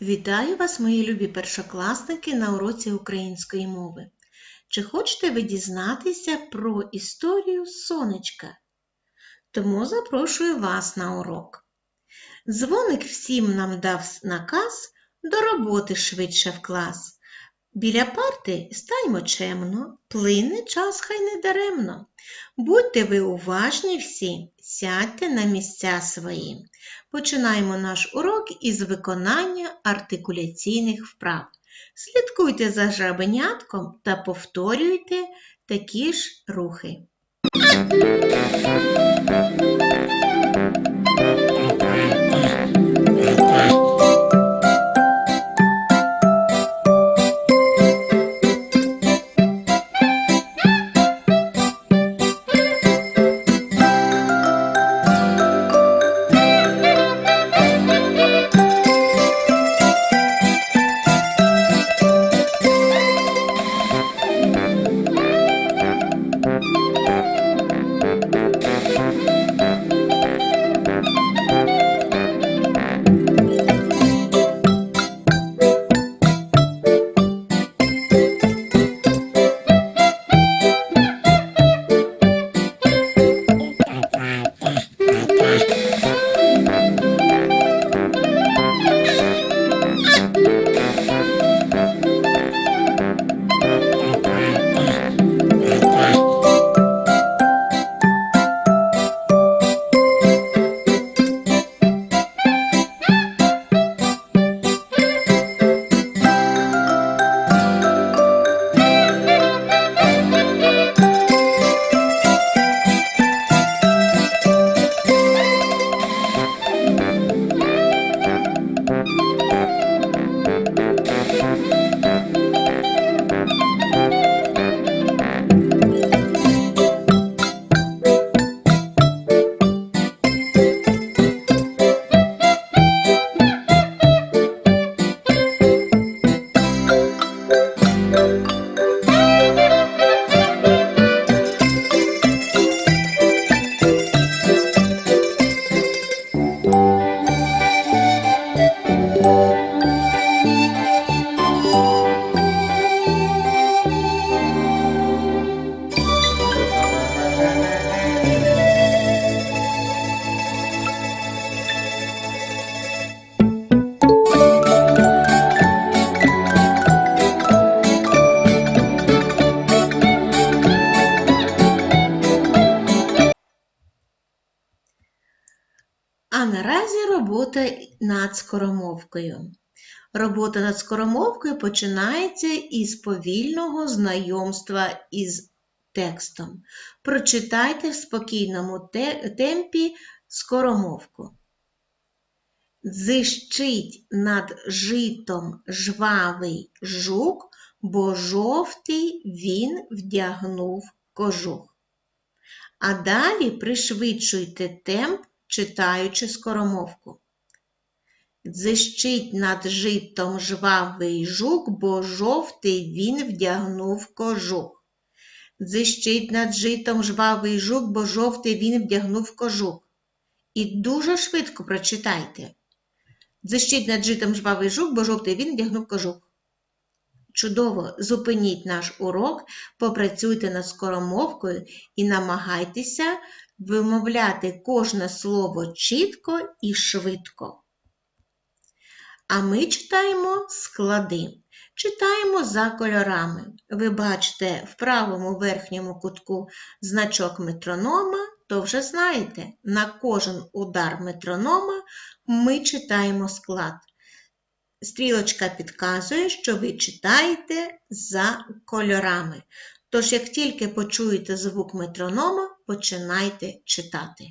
Вітаю вас, мої любі першокласники, на уроці української мови. Чи хочете ви дізнатися про історію сонечка? Тому запрошую вас на урок. Дзвоник всім нам дав наказ до роботи швидше в клас. Біля парти стаймо чемно, плине час хай не даремно. Будьте ви уважні всі, сядьте на місця свої. Починаємо наш урок із виконання артикуляційних вправ. Слідкуйте за жабенятком та повторюйте такі ж рухи. Скоромовкою. Робота над скоромовкою починається із повільного знайомства із текстом. Прочитайте в спокійному темпі скоромовку. Дзищить над житом жвавий жук, бо жовтий він вдягнув кожух. А далі пришвидшуйте темп, читаючи скоромовку. Дзищить над житом жвавий жук, бо жовтий він вдягнув кожух. Дзищить над житом жвавий жук, бо жовтий він вдягнув кожух. І дуже швидко прочитайте. Дзищить над житом жвавий жук, бо жовтий він вдягнув кожух. Чудово, зупиніть наш урок, попрацюйте над скоромовкою і намагайтеся вимовляти кожне слово чітко і швидко. А ми читаємо склади. Читаємо за кольорами. Ви бачите в правому верхньому кутку значок метронома, то вже знаєте, на кожен удар метронома ми читаємо склад. Стрілочка підказує, що ви читаєте за кольорами. Тож, як тільки почуєте звук метронома, починайте читати.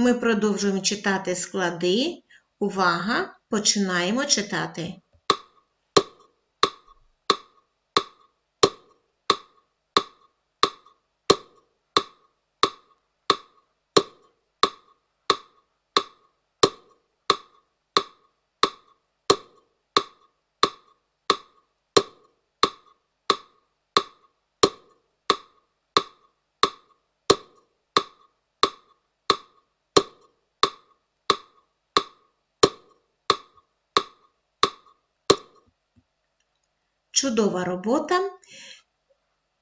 Ми продовжуємо читати склади. Увага! Починаємо читати. Чудова робота.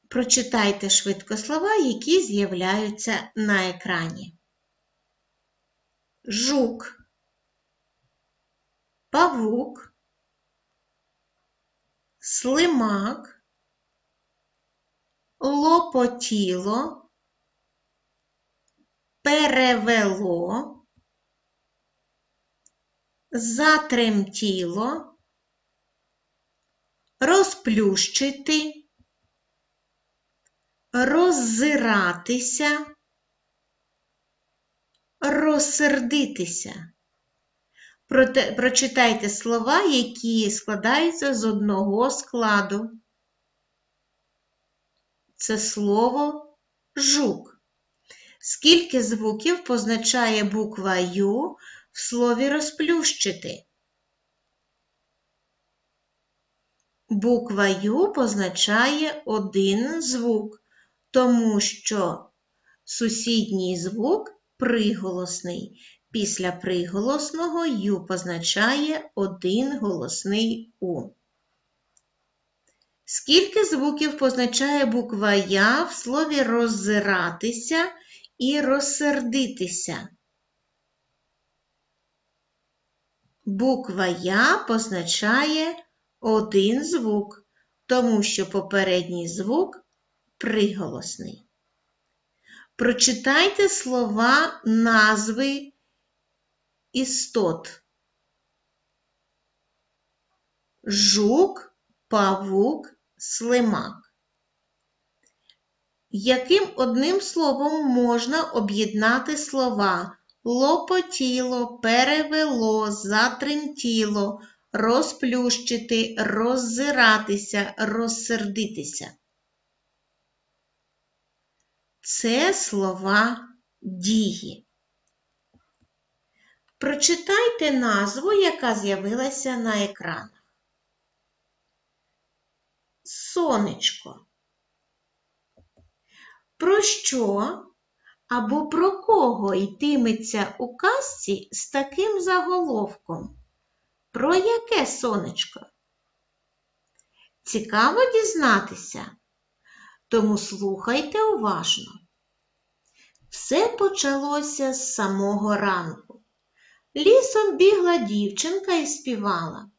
Прочитайте швидко слова, які з'являються на екрані. Жук, павук, слимак, лопотіло, перевело, затремтіло розплющити, роззиратися, розсердитися. Проте, прочитайте слова, які складаються з одного складу. Це слово жук. Скільки звуків позначає буква Ю в слові розплющити? Буква Ю позначає один звук, тому що сусідній звук приголосний. Після приголосного Ю позначає один голосний У. Скільки звуків позначає буква Я в слові роззиратися і розсердитися? Буква Я позначає один звук, тому що попередній звук приголосний. Прочитайте слова назви істот. Жук, павук, слимак. Яким одним словом можна об'єднати слова лопотіло, перевело, затремтіло, розплющити, роззиратися, розсердитися. Це слова дії. Прочитайте назву, яка з'явилася на екранах. Сонечко. Про що або про кого йтиметься у казці з таким заголовком? Про яке сонечко? Цікаво дізнатися, тому слухайте уважно. Все почалося з самого ранку. Лісом бігла дівчинка і співала.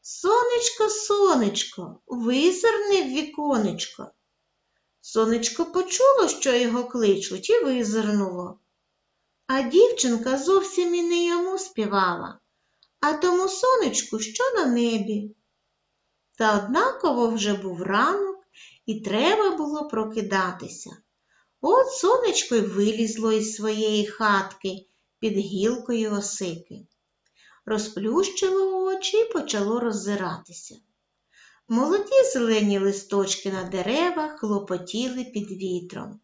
Сонечко, сонечко, визирни в віконечко. Сонечко почуло, що його кличуть, і визирнуло. А дівчинка зовсім і не йому співала а тому сонечку, що на небі. Та однаково вже був ранок, і треба було прокидатися. От сонечко й вилізло із своєї хатки під гілкою осики. Розплющило очі і почало роззиратися. Молоді зелені листочки на деревах хлопотіли під вітром.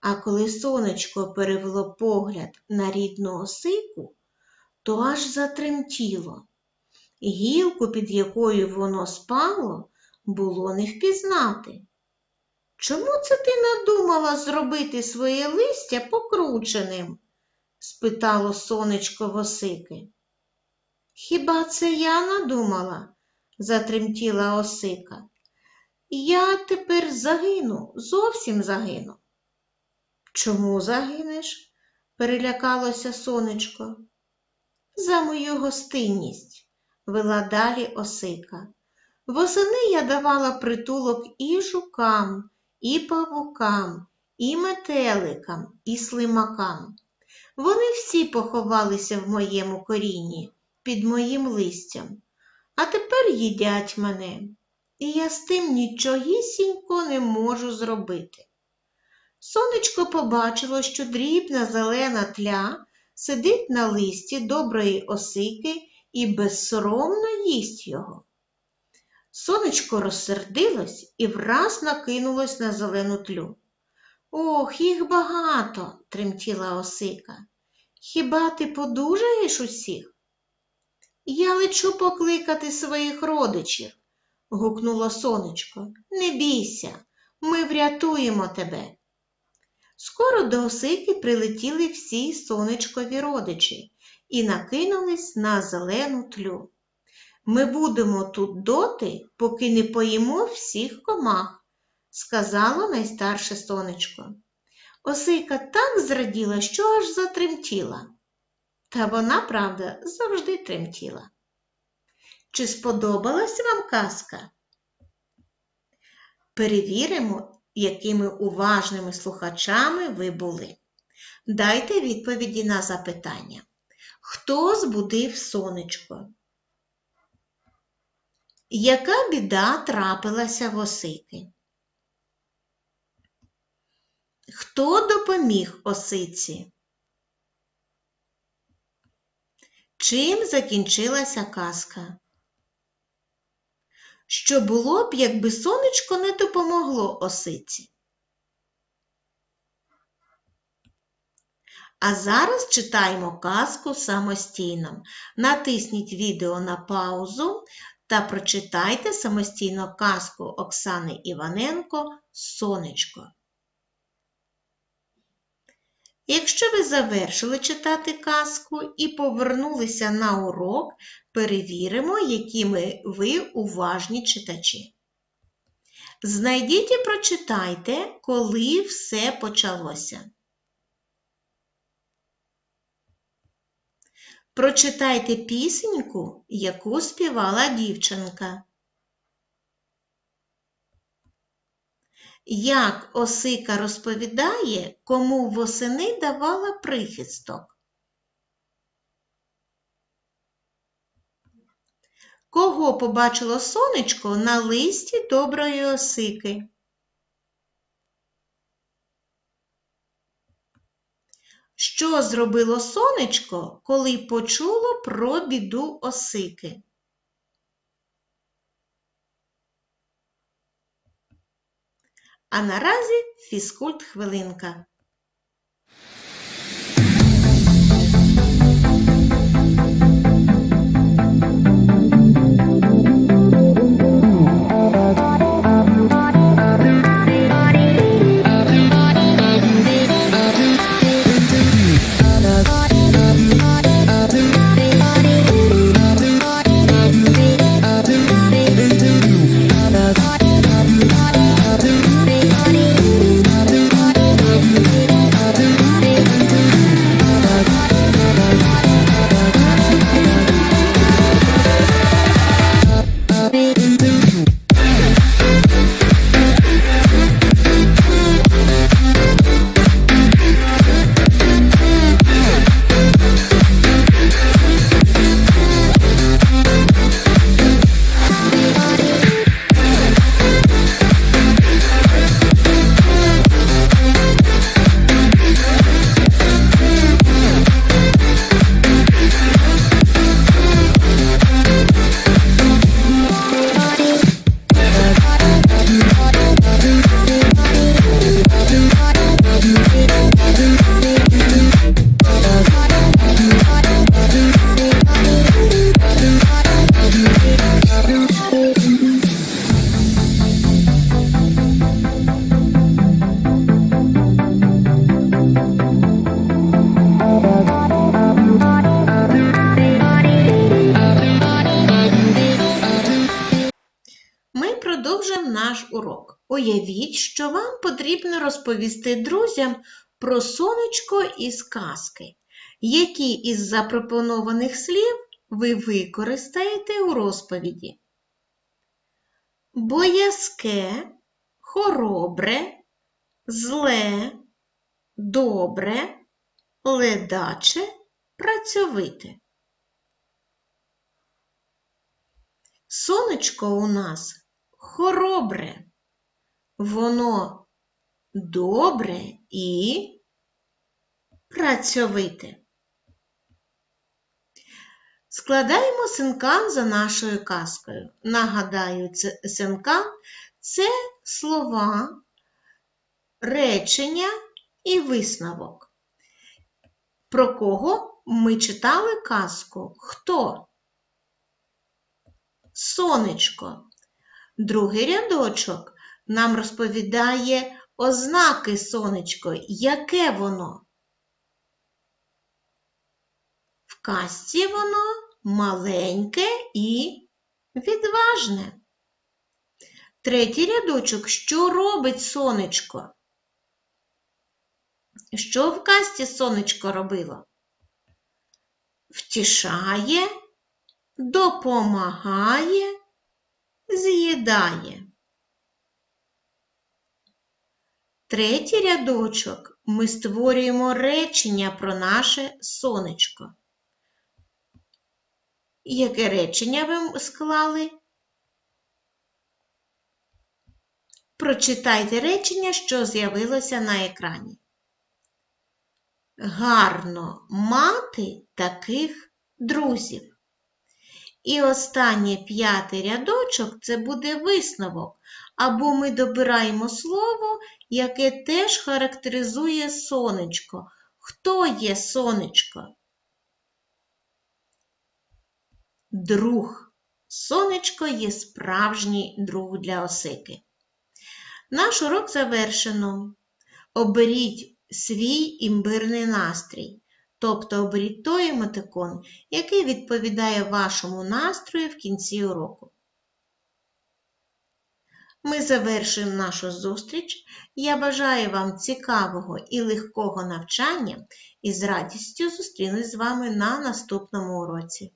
А коли сонечко перевело погляд на рідну осику, то аж затремтіло. Гілку, під якою воно спало, було не впізнати. Чому це ти надумала зробити своє листя покрученим? спитало сонечко восики. Хіба це я надумала? затремтіла осика. Я тепер загину, зовсім загину. Чому загинеш? перелякалося сонечко за мою гостинність, вела далі осика. Восени я давала притулок і жукам, і павукам, і метеликам, і слимакам. Вони всі поховалися в моєму корінні, під моїм листям, а тепер їдять мене, і я з тим нічогісінько не можу зробити. Сонечко побачило, що дрібна зелена тля сидить на листі доброї осики і безсоромно їсть його. Сонечко розсердилось і враз накинулось на зелену тлю. Ох, їх багато, тремтіла осика. Хіба ти подужаєш усіх? Я лечу покликати своїх родичів, гукнуло сонечко. Не бійся, ми врятуємо тебе. Скоро до осики прилетіли всі сонечкові родичі і накинулись на зелену тлю. Ми будемо тут доти, поки не поїмо всіх комах, сказало найстарше сонечко. Осика так зраділа, що аж затремтіла. Та вона, правда, завжди тремтіла. Чи сподобалась вам казка? Перевіримо, якими уважними слухачами ви були. Дайте відповіді на запитання. Хто збудив сонечко? Яка біда трапилася в осики? Хто допоміг осиці? Чим закінчилася казка? Що було б, якби сонечко не допомогло осиці? А зараз читаємо казку самостійно. Натисніть відео на паузу та прочитайте самостійно казку Оксани Іваненко Сонечко. Якщо ви завершили читати казку і повернулися на урок, перевіримо, якими ви уважні читачі. Знайдіть і прочитайте, коли все почалося. Прочитайте пісеньку, яку співала дівчинка. Як Осика розповідає, кому восени давала прихисток? Кого побачило сонечко на листі доброї осики? Що зробило сонечко, коли почуло про біду осики? А наразі фізкульт хвилинка. Уявіть, що вам потрібно розповісти друзям про сонечко із казки. Які із запропонованих слів ви використаєте у розповіді? Боязке, хоробре, зле, добре, ледаче, працьовите. Сонечко у нас хоробре, воно добре і працьовите. Складаємо синкан за нашою казкою. Нагадаю, синкан це слова, речення і висновок. Про кого ми читали казку? Хто? Сонечко. Другий рядочок нам розповідає ознаки сонечко. Яке воно? В казці воно маленьке і відважне. Третій рядочок. Що робить сонечко? Що в казці сонечко робило? Втішає, допомагає, з'їдає. Третій рядочок ми створюємо речення про наше сонечко. Яке речення ви склали? Прочитайте речення, що з'явилося на екрані. Гарно мати таких друзів. І останній п'ятий рядочок це буде висновок, або ми добираємо слово, яке теж характеризує сонечко. Хто є сонечко? Друг. Сонечко є справжній друг для осики. Наш урок завершено. Оберіть свій імбирний настрій, тобто оберіть той емотикон, який відповідає вашому настрою в кінці уроку. Ми завершуємо нашу зустріч. Я бажаю вам цікавого і легкого навчання і з радістю зустрінусь з вами на наступному уроці.